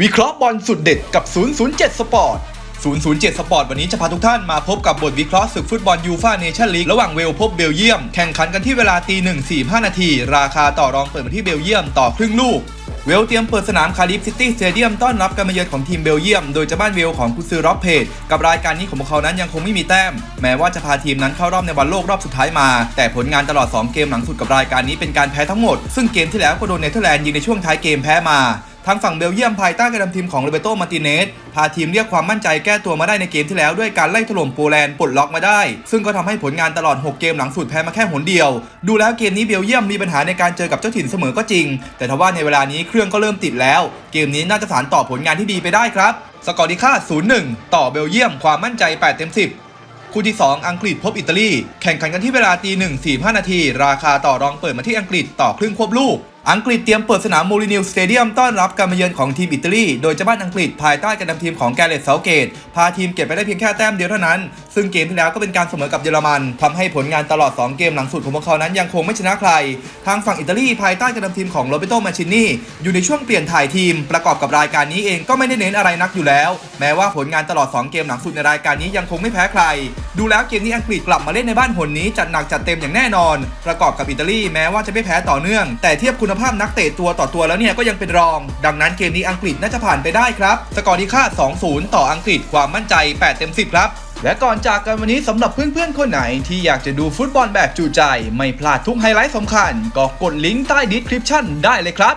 วิเคราะห์บอลสุดเด็ดกับ 007 สปอร์ต 007 สปอร์ตวันนี้จะพาทุกท่านมาพบกับบทวิเคราะห์ศึกฟุตบอลยูฟ่าเนชั่นลีกระหว่างเวลพบเบลเยียม แข่งขันกันที่เวลาตีหนึ่งสี่ห้านาที ราคาต่อรองเปิดมาที่เบลเยียมต่อครึ่งลูก เวลเตรียมเปิดสนามคาริฟซิตี้สเตเดียมต้อนรับการมาเยือนของทีมเบลเยียม โดยเจะบ้านเวลของกุซือร็อบเพจกับรายการนี้ของพวกเขานั้นยังคงไม่มีแต้ม แม้ว่าจะพาทีมนั้นเข้ารอบในวันโลกรอบสุดท้ายมา แต่ผลงานตลอด 2 เกมหลังสุดกับรายการนี้เป็นการแพ้ทั้งหมด ซึ่งเกมที่แล้วก็โดนเนเธอร์แลนด์ยิงในช่วงท้ายเกมแพ้มา ทางฝั่งเบลเยียมภายใต้การนำทีมของโรเบโตมาติเนสพาทีมเรียกความมั่นใจแก้ตัวมาได้ในเกมที่แล้วด้วยการไล่ถล่มโปแลนด์ปลดล็อกมาได้ ซึ่งก็ทำให้ผลงานตลอด 6 เกมหลังสุดแพ้มาแค่หนเดียว ดูแล้วเกมนี้เบลเยียมมีปัญหาในการเจอกับเจ้าถิ่นเสมอก็จริง แต่ทว่าในเวลานี้เครื่องก็เริ่มติดแล้ว เกมนี้น่าจะสานต่อผลงานที่ดีไปได้ครับ สกอร์ดีค่า 0-1 ต่อเบลเยียมความมั่นใจ8เต็ม10คู่ที่ 2 อังกฤษพบอิตาลี แข่งขันกันที่เวลาตีหนึ่งสี่ห้านาที ราคาต่อรองเปิดมาที่อังกฤษต่อครึ่งควบลูก อังกฤษเตรียมเปิดสนามโมลินิลสเตเดียมต้อนรับการมาเยือนของทีมอิตาลี โดยเจ้าบ้านอังกฤษภายใต้การนำทีมของแกเรตเซาเกต พาทีมเก็บไปได้เพียงแค่แต้มเดียวเท่านั้น ซึ่งเกมที่แล้วก็เป็นการเสมอกับเยอรมันทำให้ผลงานตลอด 2 เกมหลังสุดของพวกเขานั้นยังคงไม่ชนะใคร ทางฝั่งอิตาลีภายใต้การนำทีมของโรเบโตมาชินีอยู่ในช่วงเปลี่ยนถ่ายทีม ประกอบกับรายการนี้เองก็ไม่ได้เน้นอะไรนักอยู่แล้ว แม้ว่าผลงานตลอด 2 เกมหลังสุดในรายการนี้ยังคงไม่แพ้ใคร ดูแล้วเกมนี้อังกฤษกลับมาเล่นในบ้านหนนี้จัดหนักจัดเต็มอย่างแน่นอน ประกอบกับอิตาลีแม้ว่าจะไม่แพ้ต่อเนื่อง แต่เทียบคุณภาพนักเตะตัวต่อตัวแล้วเนี่ยก็ยังเป็นรอง ดังนั้นเกมนี้อังกฤษน่าจะผ่านไปได้ครับ สกอร์ที่ค่า 2-0 ต่ออังกฤษความมั่นใจ 8 เต็ม 10 ครับและก่อนจากกันวันนี้สำหรับเพื่อนๆ คนไหนที่อยากจะดูฟุตบอลแบบจูใจ ไม่พลาดทุกไฮไลท์สำคัญ ก็กดลิงก์ใต้ดีสคริปชั่นได้เลยครับ